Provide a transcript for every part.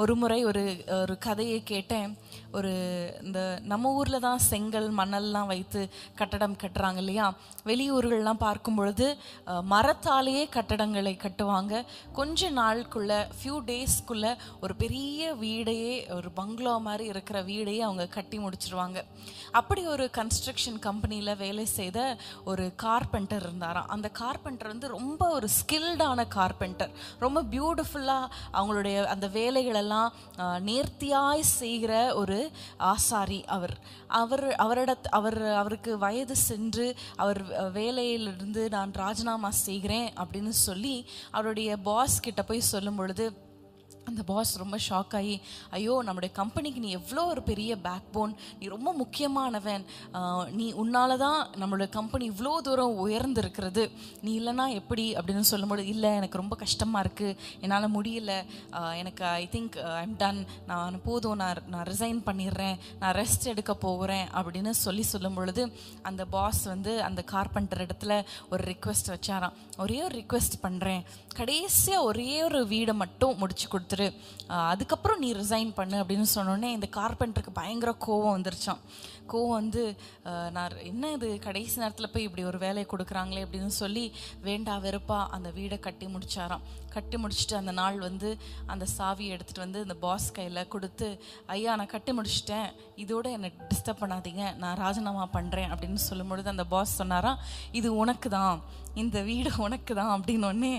ஒரு முறை ஒரு ஒரு கதையை கேட்டேன். ஒரு இந்த நம்ம ஊரில் தான் செங்கல் மணல்லாம் வைத்து கட்டடம் கட்டுறாங்க இல்லையா? வெளியூர்கள்லாம் பார்க்கும் பொழுது மரத்தாலேயே கட்டடங்களை கட்டுவாங்க. கொஞ்ச நாளுக்குள்ள ஃபியூ டேஸ்க்குள்ள ஒரு பெரிய வீடையே ஒரு பங்களா மாதிரி இருக்கிற வீடையே அவங்க கட்டி முடிச்சிருவாங்க. அப்படி ஒரு கன்ஸ்ட்ரக்ஷன் கம்பெனியில் வேலை செய்த ஒரு கார்பெண்டர் இருந்தாராம். அந்த கார்பெண்டர் வந்து ரொம்ப ஒரு ஸ்கில்டான கார்பெண்டர் ரொம்ப பியூட்டிஃபுல்லாக அவங்களுடைய அந்த வேலைகளெல்லாம் நேர்த்தியாய் செய்கிற ஒரு ஆசாரி அவர். அவர் அவரிட அவர் அவருக்கு வயது சென்று அவர் வேலையிலிருந்து நான் ராஜினாமா செய்கிறேன் அப்படின்னு சொல்லி அவருடைய பாஸ் கிட்ட போய் சொல்லும் பொழுது அந்த பாஸ் ரொம்ப ஷாக் ஆகி ஐயோ நம்முடைய கம்பெனிக்கு நீ எவ்வளோ ஒரு பெரிய பேக் போன் நீ ரொம்ப முக்கியமானவன். நீ உன்னால தான் நம்மளுடைய கம்பெனி இவ்வளோ தூரம் உயர்ந்திருக்கிறது. நீ இல்லைன்னா எப்படி? அப்படின்னு சொல்லும்போது இல்லை எனக்கு ரொம்ப கஷ்டமாக இருக்குது என்னால் முடியல. எனக்கு ஐ திங்க் ஐம் டன் நான் போதும். நான் நான் ரிசைன் பண்ணிடுறேன். நான் ரெஸ்ட் எடுக்க போகிறேன் அப்படின்னு சொல்லி சொல்லும் பொழுது அந்த பாஸ் வந்து அந்த கார்பெண்டர் இடத்துல ஒரு ரிக்வெஸ்ட் வச்சாராம். ஒரே ஒரு ரிக்வெஸ்ட் பண்ணுறேன் கடைசியாக ஒரே ஒரு வீடை மட்டும் முடிச்சு கொடுத்துரு கொடுத்துரு அதுக்கப்புறம் நீ ரிசைன் பண்ணு அப்படின்னு சொன்னோடனே இந்த கார்பெண்டருக்கு பயங்கர கோவம் வந்துருச்சான் கோவம் வந்து நான் என்ன இது கடைசி நேரத்தில் போய் இப்படி ஒரு வேலையை கொடுக்குறாங்களே அப்படின்னு சொல்லி வேண்டா வெறுப்பா அந்த வீடை கட்டி முடிச்சாராம். கட்டி முடிச்சுட்டு அந்த நாள் வந்து அந்த சாவியை எடுத்துகிட்டு வந்து இந்த பாஸ் கையில் கொடுத்து ஐயா நான் கட்டி முடிச்சிட்டேன். இதோட என்னை டிஸ்டர்ப் பண்ணாதீங்க. நான் ராஜினாமா பண்ணுறேன் அப்படின்னு சொல்லும்பொழுது அந்த பாஸ் சொன்னாராம் இது உனக்கு தான் இந்த வீடு உனக்கு தான் அப்படின்னோடனே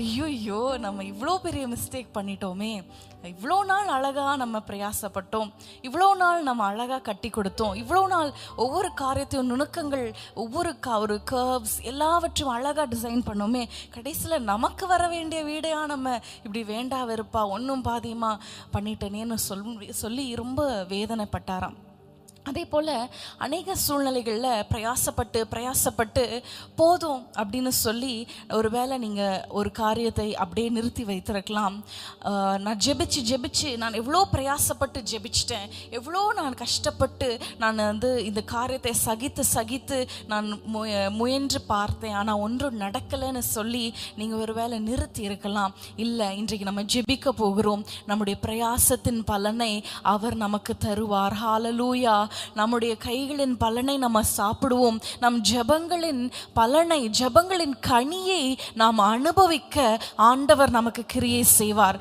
ஐயோ நம்ம இவ்வளோ பெரிய மிஸ்டேக் பண்ணிட்டோம். இவ்வளோ நாள் அழகாக நம்ம பிரயாசப்பட்டோம். இவ்வளோ நாள் நம்ம அழகாக கட்டி கொடுத்தோம். இவ்வளோ நாள் ஒவ்வொரு காரியத்தையும் நுணுக்கங்கள் ஒவ்வொரு கா ஒரு கர்வ்ஸ் எல்லாவற்றையும் அழகாக டிசைன் பண்ணோமே. கடைசியில் நமக்கு வர வேண்டிய வீடையாக நம்ம இப்படி வேண்டா வெறுப்பா ஒன்றும் பாதியமாக பண்ணிட்டேனேன்னு சொல் சொல்லி ரொம்ப வேதனைப்பட்டாராம். அதே போல் அநேக சூழ்நிலைகளில் பிரயாசப்பட்டு பிரயாசப்பட்டு போதும் அப்படின்னு சொல்லி ஒரு வேளை நீங்கள் ஒரு காரியத்தை அப்படியே நிறுத்தி வைத்திருக்கலாம். நான் ஜெபிச்சு ஜெபிச்சு நான் எவ்வளோ பிரயாசப்பட்டு ஜெபிச்சிட்டேன் எவ்வளோ நான் கஷ்டப்பட்டு நான் வந்து இந்த காரியத்தை சகித்து சகித்து நான் முய- முயன்று பார்த்தேன் ஆனால் ஒன்றும் நடக்கலைன்னு சொல்லி நீங்கள் ஒரு வேளை நிறுத்தி இருக்கலாம். இல்லை இன்றைக்கு நம்ம ஜெபிக்க போகிறோம். நம்முடைய பிரயாசத்தின் பலனை அவர் நமக்கு தருவார். ஹாலலூயா நம்முடைய கைகளின் பலனை நம்ம சாப்பிடுவோம். நம் ஜெபங்களின் பலனை ஜெபங்களின் கனியை நாம் அனுபவிக்க ஆண்டவர் நமக்கு கிரியை செய்வார்.